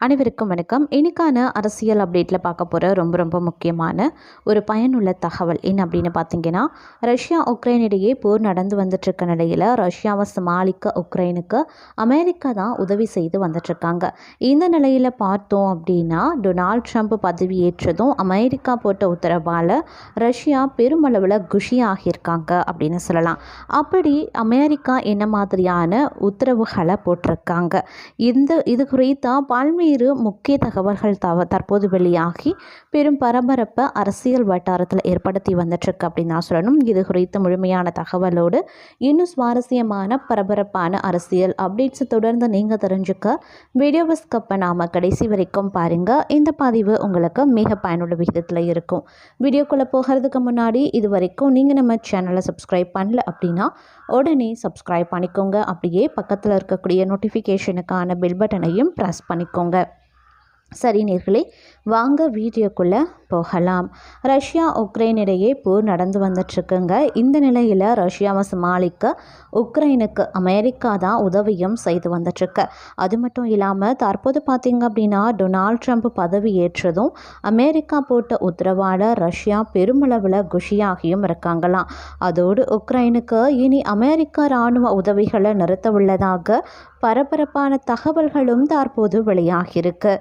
அனைவருக்கும் வணக்கம். இன்னைக்கான அரசியல் அப்டேட்டில் பார்க்க போகிற ரொம்ப ரொம்ப முக்கியமான ஒரு பயனுள்ள தகவல் என்ன அப்படின்னு பார்த்தீங்கன்னா ரஷ்யா உக்ரைன் இடையே போர் நடந்து வந்துட்டுருக்க நிலையில் ரஷ்யாவை சமாளிக்க உக்ரைனுக்கு அமெரிக்கா தான் உதவி செய்து வந்துட்டுருக்காங்க. இந்த நிலையில் பார்த்தோம் அப்படின்னா டொனால்ட் ட்ரம்ப் பதவியேற்றதும் அமெரிக்கா போட்ட உத்தரவால் ரஷ்யா பெருமளவில் குஷி ஆகியிருக்காங்க அப்படின்னு சொல்லலாம். அப்படி அமெரிக்கா என்ன மாதிரியான உத்தரவுகளை போட்டிருக்காங்க? இந்த இது குறித்தா பல்வேறு முக்கிய தகவல்கள் தவ தற்போது வெளியாகி பெரும் பரபரப்பை அரசியல் வட்டாரத்தில் ஏற்படுத்தி வந்துட்டுருக்கு அப்படின்னு நான் சொல்லணும். இது குறித்த முழுமையான தகவலோடு இன்னும் சுவாரஸ்யமான பரபரப்பான அரசியல் அப்டேட்ஸை தொடர்ந்து நீங்கள் தெரிஞ்சுக்க வீடியோவை ஸ்கப் நாம் கடைசி வரைக்கும் பாருங்கள் இந்த பதிவு உங்களுக்கு மிக பயனுள்ள விகிதத்தில் இருக்கும். வீடியோக்குள்ளே போகிறதுக்கு முன்னாடி இது வரைக்கும் நீங்கள் நம்ம சேனலை சப்ஸ்கிரைப் பண்ணல அப்படின்னா உடனே சப்ஸ்கிரைப் பண்ணிக்கோங்க. அப்படியே பக்கத்தில் இருக்கக்கூடிய நோட்டிஃபிகேஷனுக்கான பெல் பட்டனையும் ப்ரெஸ் பண்ணிக்கோங்க. சரி நேர்களை வாங்க வீடியோக்குள்ளே போகலாம். ரஷ்யா உக்ரைன் இடையே போர் நடந்து வந்துட்டுருக்குங்க. இந்த நிலையில் ரஷ்யாவை சமாளிக்க உக்ரைனுக்கு அமெரிக்கா தான் உதவியும் செய்து வந்துட்டுருக்கு. அது மட்டும் இல்லாமல் தற்போது பார்த்திங்க அப்படின்னா டொனால்ட் ட்ரம்ப் பதவி ஏற்றதும் அமெரிக்கா போட்ட உத்தரவால் ரஷ்யா பெருமளவில் குஷியாகியும் இருக்காங்களாம். அதோடு உக்ரைனுக்கு இனி அமெரிக்கா இராணுவ உதவிகளை நிறுத்த உள்ளதாக பரபரப்பான தகவல்களும் தற்போது வெளியாகியிருக்கு.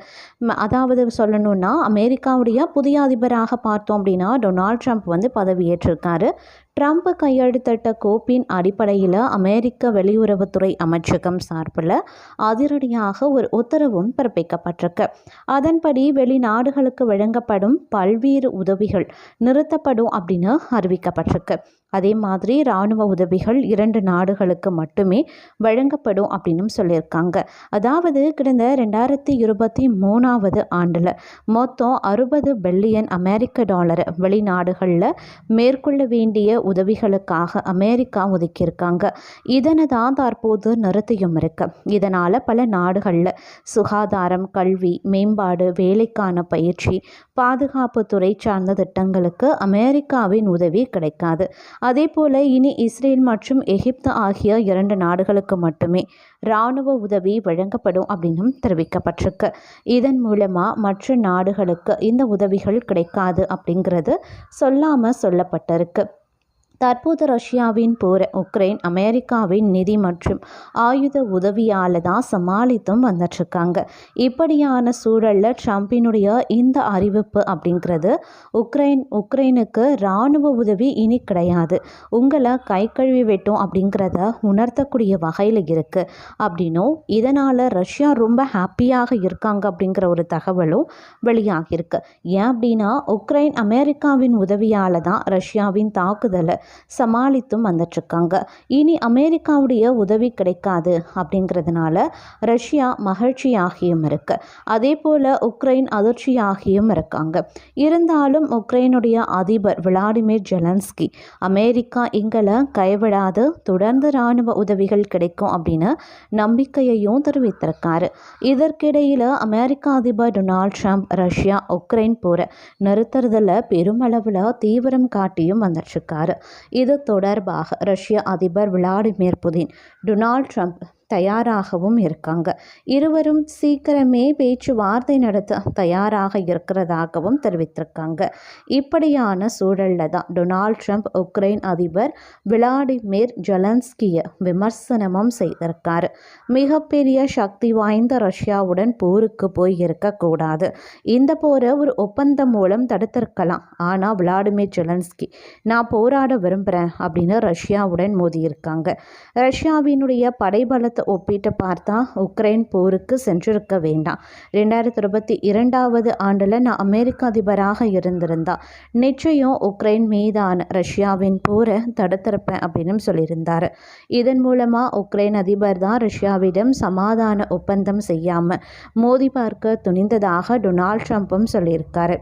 அதாவது சொல்லணும்னா அமெரிக்காவுடைய புதிய அதிபராக பார்த்தோம் அப்படின்னா டொனால்ட் ட்ரம்ப் வந்து பதவியேற்றிருக்காரு. ட்ரம்ப் கையெழுத்திட்ட கோப்பின் அடிப்படையில் அமெரிக்க வெளியுறவுத்துறை அமைச்சகம் சார்பில் அதிரடியாக ஒரு உத்தரவும் பிறப்பிக்கப்பட்டிருக்கு. அதன்படி வெளிநாடுகளுக்கு வழங்கப்படும் பல்வேறு உதவிகள் நிறுத்தப்படும் அப்படின்னு அறிவிக்கப்பட்டிருக்கு. அதே மாதிரி இராணுவ உதவிகள் இரண்டு நாடுகளுக்கு மட்டுமே வழங்கப்படும் அப்படின்னு சொல்லியிருக்காங்க. அதாவது கடந்த ரெண்டாயிரத்தி இருபத்தி மூணாவது ஆண்டில் மொத்தம் அறுபது பில்லியன் அமெரிக்க டாலர் வெளிநாடுகளில் மேற்கொள்ள வேண்டிய உதவிகளுக்காக அமெரிக்கா ஒதுக்கியிருக்காங்க. இதனை தான் தற்போது நிறுத்தியும் இருக்கு. இதனால் பல நாடுகளில் சுகாதாரம் கல்வி மேம்பாடு வேலைக்கான பயிற்சி பாதுகாப்பு துறை சார்ந்த திட்டங்களுக்கு அமெரிக்காவின் உதவி கிடைக்காது. அதே போல் இனி இஸ்ரேல் மற்றும் எகிப்து ஆகிய இரண்டு நாடுகளுக்கு மட்டுமே இராணுவ உதவி வழங்கப்படும் அப்படின்னும் தெரிவிக்கப்பட்டிருக்கு. இதன் மூலமாக மற்ற நாடுகளுக்கு இந்த உதவிகள் கிடைக்காது அப்படிங்கிறது சொல்லாமல் சொல்லப்பட்டிருக்கு. தற்போது ரஷ்யாவின் போர் உக்ரைன் அமெரிக்காவின் நிதி மற்றும் ஆயுத உதவியால் தான் சமாளித்தும் வந்துட்டுருக்காங்க இப்படியான சூழலில் ட்ரம்பினுடைய இந்த அறிவிப்பு அப்படிங்கிறது உக்ரைன் உக்ரைனுக்கு இராணுவ உதவி இனி கிடையாது. உங்களை கை கழுவி வெட்டும் அப்படிங்கிறத உணர்த்தக்கூடிய வகையில் இருக்குது அப்படின்னும் இதனால் ரஷ்யா ரொம்ப ஹாப்பியாக இருக்காங்க அப்படிங்கிற ஒரு தகவலும் வெளியாகியிருக்கு. ஏன் அப்படின்னா உக்ரைன் அமெரிக்காவின் உதவியால் தான் ரஷ்யாவின் தாக்குதலை சமாளித்தும் வந்துட்டுருக்காங்க இனி அமெரிக்காவுடைய உதவி கிடைக்காது அப்படிங்கிறதுனால ரஷ்யா மகிழ்ச்சியாகியும் இருக்கு. அதே போல் உக்ரைன் அதிர்ச்சியாகியும் இருக்காங்க. இருந்தாலும் உக்ரைனுடைய அதிபர் விளாடிமிர் ஜெலன்ஸ்கி அமெரிக்கா எங்களை கைவிடாது தொடர்ந்து இராணுவ உதவிகள் கிடைக்கும் அப்படின்னு நம்பிக்கையையும் தெரிவித்திருக்காரு. இதற்கிடையில் அமெரிக்க அதிபர் டொனால்ட் ட்ரம்ப் ரஷ்யா உக்ரைன் போரை நிறுத்துறதுல பெருமளவில் தீவிரம் காட்டியும் வந்துட்டுருக்காரு இது தொடர்பாக ரஷ்ய அதிபர் விளாடிமிர் புதின் டொனால்ட் ட்ரம்ப் தயாராகவும் இருக்காங்க. இருவரும் சீக்கிரமே பேச்சுவார்த்தை நடத்த தயாராக இருக்கிறதாகவும் தெரிவித்திருக்காங்க. இப்படியான சூழலில் தான் டொனால்ட் ட்ரம்ப் உக்ரைன் அதிபர் விளாடிமிர் ஜலன்ஸ்கியை விமர்சனமும் செய்திருக்கார். மிகப்பெரிய சக்தி வாய்ந்த ரஷ்யாவுடன் போருக்கு போய் இருக்கக்கூடாது இந்த போரை ஒரு ஒப்பந்தம் மூலம் தடுத்திருக்கலாம். ஆனால் விளாடிமிர் ஜெலன்ஸ்கி நான் போராட விரும்புகிறேன் அப்படின்னு ரஷ்யாவுடன் மோதியிருக்காங்க. ரஷ்யாவினுடைய படைபலத்தை காலத்தை ஒப்பிட்டு பார்த்தா உக்ரைன் போருக்கு சென்றிருக்க வேண்டாம். ரெண்டாயிரத்தி இருபத்தி இரண்டாவது ஆண்டில் நான் அமெரிக்க அதிபராக இருந்திருந்தா. நிச்சயம் உக்ரைன் மீதான ரஷ்யாவின் போரை தடுத்திருப்பேன் அப்படின்னு சொல்லியிருந்தார். இதன் மூலமாக உக்ரைன் அதிபர் தான் ரஷ்யாவிடம் சமாதான ஒப்பந்தம் செய்யாமல் மோதி பார்க்க துணிந்ததாக டொனால்ட் ட்ரம்ப்பும் சொல்லியிருக்காரு.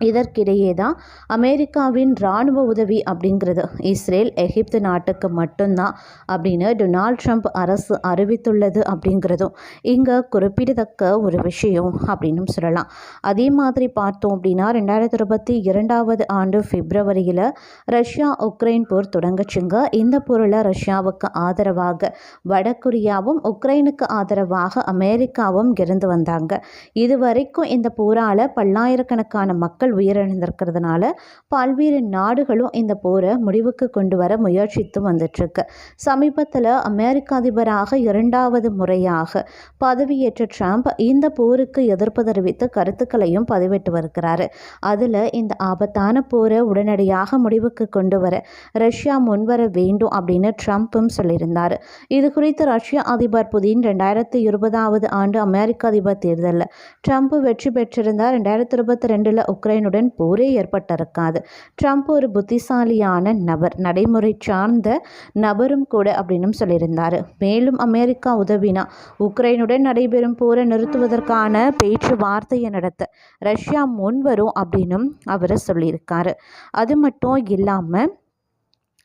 இதற்கிடையே தான் அமெரிக்காவின் இராணுவ உதவி அப்படிங்கிறது. இஸ்ரேல் எகிப்து நாட்டுக்கு மட்டும்தான் அப்படின்னு டொனால்ட் ட்ரம்ப் அரசு அறிவித்துள்ளது அப்படிங்கிறதும் இங்கே குறிப்பிடத்தக்க ஒரு விஷயம் அப்படின்னு சொல்லலாம். அதே மாதிரி பார்த்தோம் அப்படின்னா ரெண்டாயிரத்தி இருபத்தி இரண்டாவது ஆண்டு பிப்ரவரியில் ரஷ்யா உக்ரைன் போர் தொடங்குச்சுங்க. இந்த போரில் ரஷ்யாவுக்கு ஆதரவாக வடகொரியாவும் உக்ரைனுக்கு ஆதரவாக அமெரிக்காவும் இருந்து வந்தாங்க. இதுவரைக்கும் இந்த போரால் பல்லாயிரக்கணக்கான மக்கள் மக்கள் உயிரிழந்திருக்கிறதுனால பல்வேறு நாடுகளும் இந்த போரை முடிவுக்கு கொண்டு வர முயற்சித்து வந்துட்டுருக்கு. சமீபத்தில் அமெரிக்க அதிபராக இரண்டாவது முறையாக பதவியேற்ற ட்ரம்ப் இந்த போருக்கு எதிர்ப்பு தெரிவித்து கருத்துக்களையும் பதிவிட்டு வருகிறாரு. அதில் இந்த ஆபத்தான போரை உடனடியாக முடிவுக்கு கொண்டு வர ரஷ்யா முன்வர வேண்டும் அப்படின்னு ட்ரம்ப்பும் சொல்லியிருந்தார். இது குறித்து ரஷ்ய அதிபர் புதின் ரெண்டாயிரத்தி இருபதாவது ஆண்டு அமெரிக்க அதிபர் தேர்தலில் ட்ரம்ப் வெற்றி பெற்றிருந்தார். ரெண்டாயிரத்தி இருபத்தி ரெண்டில் உக்ரைன் உக்ரைனுடன் போரே ஏற்பட்டிருக்காது. ட்ரம்ப் ஒரு புத்திசாலியான நபர் நடைமுறை சார்ந்த நபரும் கூட அப்படின்னு சொல்லியிருந்தார். மேலும் அமெரிக்கா உதவினா உக்ரைனுடன் நடைபெறும் போரை நிறுத்துவதற்கான பேச்சுவார்த்தையை நடத்த ரஷ்யா முன்வரும் அப்படின்னும் அவர் சொல்லியிருக்காரு. அது மட்டும் இல்லாமல்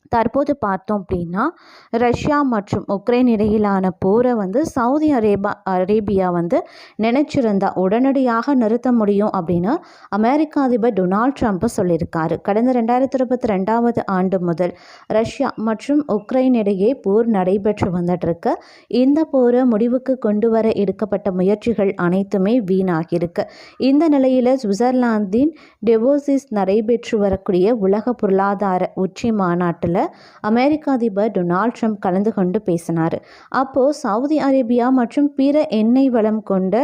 தற்போது பார்த்தோம் அப்படின்னா ரஷ்யா மற்றும் உக்ரைன் இடையிலான போரை வந்து சவுதி அரேபா அரேபியா வந்து நினைச்சிருந்தா உடனடியாக நிறுத்த முடியும் அப்படின்னு அமெரிக்க அதிபர் டொனால்ட் ட்ரம்ப் சொல்லியிருக்காரு. கடந்த ரெண்டாயிரத்தி இருபத்தி ரெண்டாவது ஆண்டு முதல் ரஷ்யா மற்றும் உக்ரைன் இடையே போர் நடைபெற்று வந்துட்டு இந்த போரை முடிவுக்கு கொண்டு வர எடுக்கப்பட்ட முயற்சிகள் அனைத்துமே வீணாகியிருக்கு. இந்த நிலையில் சுவிட்சர்லாந்தின் டெவோசிஸ் நடைபெற்று வரக்கூடிய உலக பொருளாதார உச்சி மாநாட்டில் அமெரிக்க அதிபர் டொனால்ட் ட்ரம்ப் கலந்து கொண்டு பேசினார். அப்போது சவுதி அரேபியா மற்றும் பிற எண்ணெய் வளம் கொண்ட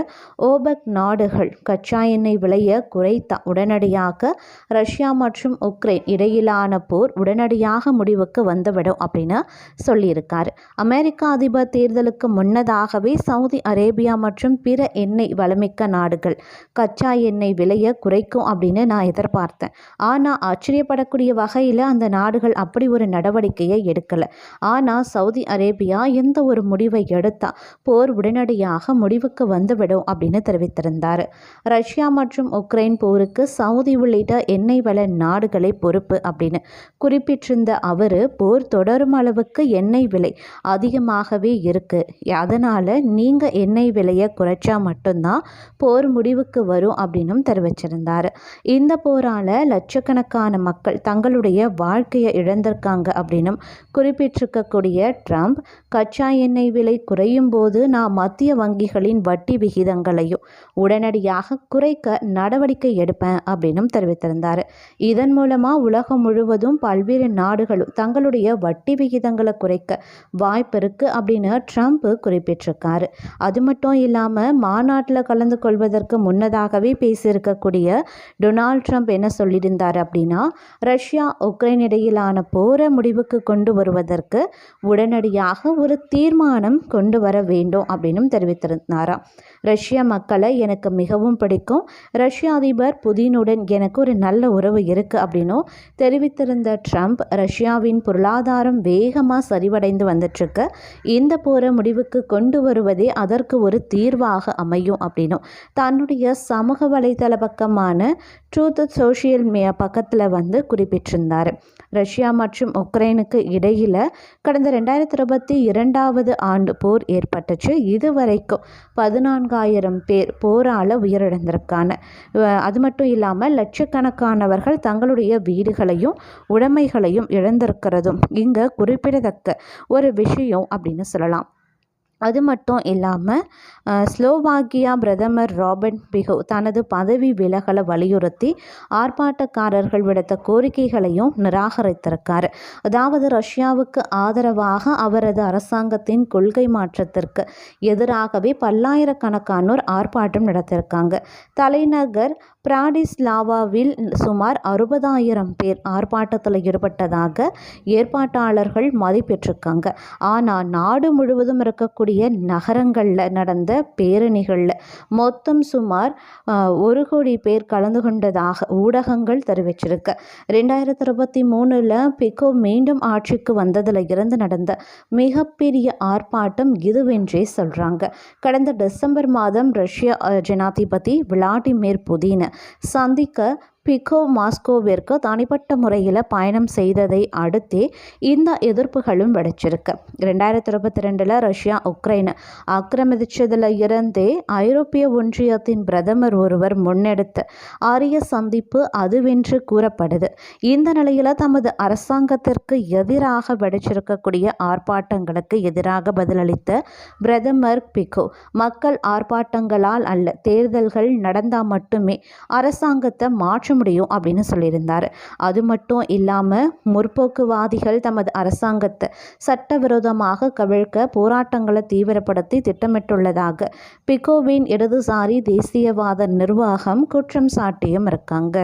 ஓபக் நாடுகள் கச்சா எண்ணெய் விலையை குறைத்த உடனடியாக ரஷ்யா மற்றும் உக்ரைன் இடையிலான போர் உடனடியாக முடிவுக்கு வந்துவிடும் அப்படின்னு சொல்லியிருக்காரு. அமெரிக்க அதிபர் தேர்தலுக்கு முன்னதாகவே சவுதி அரேபியா மற்றும் பிற எண்ணெய் வளமிக்க நாடுகள் கச்சா எண்ணெய் விலையை குறைக்கும் அப்படின்னு நான் எதிர்பார்த்தேன். ஆனால் ஆச்சரியப்படக்கூடிய வகையில் அந்த நாடுகள் அப்படி ஒரு நடவடிக்கையை எடுக்கலை. ஆனால் சவுதி அரேபியா எந்த ஒரு முடிவை எடுத்தா போர் உடனடியாக முடிவுக்கு வந்துவிடும் அப்படின்னு தெரிவித்திருந்தார். ரஷ்யா மற்றும் உக்ரைன் போருக்கு சவுதி உள்ளிட்ட எண்ணெய் வள நாடுகளை பொறுப்பு அப்படின்னு குறிப்பிட்டிருந்த அவர் போர் தொடரும் அளவுக்கு எண்ணெய் விலை அதிகமாகவே இருக்கு. அதனால் நீங்கள் எண்ணெய் விலையை குறைச்சா மட்டும்தான் போர் முடிவுக்கு வரும் அப்படின்னும் தெரிவிச்சிருந்தார். இந்த போரால் லட்சக்கணக்கான மக்கள் தங்களுடைய வாழ்க்கையை இழந்திருக்காங்க இருக்காங்க அப்படின்னும் குறிப்பிட்டிருக்கக்கூடிய ட்ரம்ப் கச்சா எண்ணெய் விலை குறையும் போது நான் மத்திய வங்கிகளின் வட்டி விகிதங்களையும் உடனடியாக குறைக்க நடவடிக்கை எடுப்பேன் அப்படின்னும் தெரிவித்திருந்தார். இதன் மூலமாக உலகம் முழுவதும் பல்வேறு நாடுகளும் தங்களுடைய வட்டி விகிதங்களை குறைக்க வாய்ப்பு இருக்குது அப்படின்னு ட்ரம்ப் குறிப்பிட்டிருக்காரு. அது மட்டும் இல்லாமல் மாநாட்டில் கலந்து கொள்வதற்கு முன்னதாகவே பேசியிருக்கக்கூடிய டொனால்ட் ட்ரம்ப் என்ன சொல்லியிருந்தார் அப்படின்னா ரஷ்யா உக்ரைன் இடையிலான போரை முடிவுக்கு கொண்டு வருவதற்கு உடனடியாக ஒரு தீர்மானம் கொண்டு வர வேண்டும் அப்படின்னும் தெரிவித்திருந்தாராம். ரஷ்ய மக்களை எனக்கு மிகவும் பிடிக்கும். ரஷ்ய அதிபர் புதினுடன் எனக்கு ஒரு நல்ல உறவு இருக்குது அப்படின்னும் தெரிவித்திருந்த ட்ரம்ப் ரஷ்யாவின் பொருளாதாரம் வேகமாக சரிவடைந்து வந்துட்டுருக்கு. இந்த போரை முடிவுக்கு கொண்டு வருவதே அதற்கு ஒரு தீர்வாக அமையும் அப்படின்னும் தன்னுடைய சமூக வலைதள பக்கமான ட்ரூத் சோஷியல் மீ பக்கத்தில் வந்து குறிப்பிட்டிருந்தார். ரஷ்யா மற்றும் உக்ரைனுக்கு இடையில் கடந்த ரெண்டாயிரத்தி இருபத்தி இரண்டாவது ஆண்டு போர் ஏற்பட்டுச்சு. இதுவரைக்கும் பதினான்காயிரம் பேர் போரால் உயிரிழந்திருக்காங்க. அது மட்டும் இல்லாமல் லட்சக்கணக்கானவர்கள் தங்களுடைய வீடுகளையும் உடைமைகளையும் இழந்திருக்கிறதும் இங்கே குறிப்பிடத்தக்க ஒரு விஷயம் அப்படின்னு சொல்லலாம். அது மட்டும் இல்லாமல் ஸ்லோவாக்கியா பிரதமர் ராபர்ட் பிகோ தனது பதவி விலகலை வலியுறுத்தி ஆர்ப்பாட்டக்காரர்கள் விடுத்த கோரிக்கைகளையும் நிராகரித்திருக்கார். அதாவது ரஷ்யாவுக்கு ஆதரவாக அவரது அரசாங்கத்தின் கொள்கை மாற்றத்திற்கு எதிராகவே பல்லாயிரக்கணக்கானோர் ஆர்ப்பாட்டம் நடத்தியிருக்காங்க தலைநகர் பிராடிஸ்லாவாவில் சுமார் அறுபதாயிரம் பேர் ஆர்ப்பாட்டத்தில் ஈடுபட்டதாக ஏற்பாட்டாளர்கள் மதிப்பெற்றிருக்காங்க ஆனால் நாடு முழுவதும் இருக்கக்கூடிய நகரங்களில் நடந்த பேரணிகளில் மொத்தம் சுமார் ஒரு கோடி பேர் கலந்து கொண்டதாக ஊடகங்கள் தெரிவிச்சிருக்கு. ரெண்டாயிரத்தி இருபத்தி மூணில் பிகோ மீண்டும் ஆட்சிக்கு வந்ததில் இருந்து நடந்த மிகப்பெரிய ஆர்ப்பாட்டம் இதுவென்றே சொல்கிறாங்க கடந்த டிசம்பர் மாதம் ரஷ்ய ஜனாதிபதி விளாடிமிர் புதின சந்திக்க பிகோ மாஸ்கோவிற்கு தனிப்பட்ட முறையில் பயணம் செய்ததை அடுத்தே இந்த எதிர்ப்புகளும் வெடிச்சிருக்கு. ரெண்டாயிரத்தி இருபத்தி ரெண்டில் ரஷ்யா உக்ரைனை ஆக்கிரமிச்சதில் இருந்தே ஐரோப்பிய ஒன்றியத்தின் பிரதமர் ஒருவர் முன்னெடுத்த ஆரிய சந்திப்பு அதுவென்று கூறப்படுது. இந்த நிலையில் தமது அரசாங்கத்திற்கு எதிராக வெடிச்சிருக்கக்கூடிய ஆர்ப்பாட்டங்களுக்கு எதிராக பதிலளித்த பிரதமர் பிகோ மக்கள் ஆர்ப்பாட்டங்களால் அல்ல தேர்தல்கள் நடந்தால் மட்டுமே அரசாங்கத்தை மாற்ற முடியும் அப்படின்னு சொல்லியிருந்தார். அது மட்டும் இல்லாமல் முற்போக்குவாதிகள் தமது அரசாங்கத்தை சட்டவிரோதமாக கவிழ்க்க போராட்டங்களை தீவிரப்படுத்தி திட்டமிட்டுள்ளதாக பிகோவின் இடதுசாரி தேசியவாத நிர்வாகம் குற்றம் சாட்டியும் இருக்காங்க.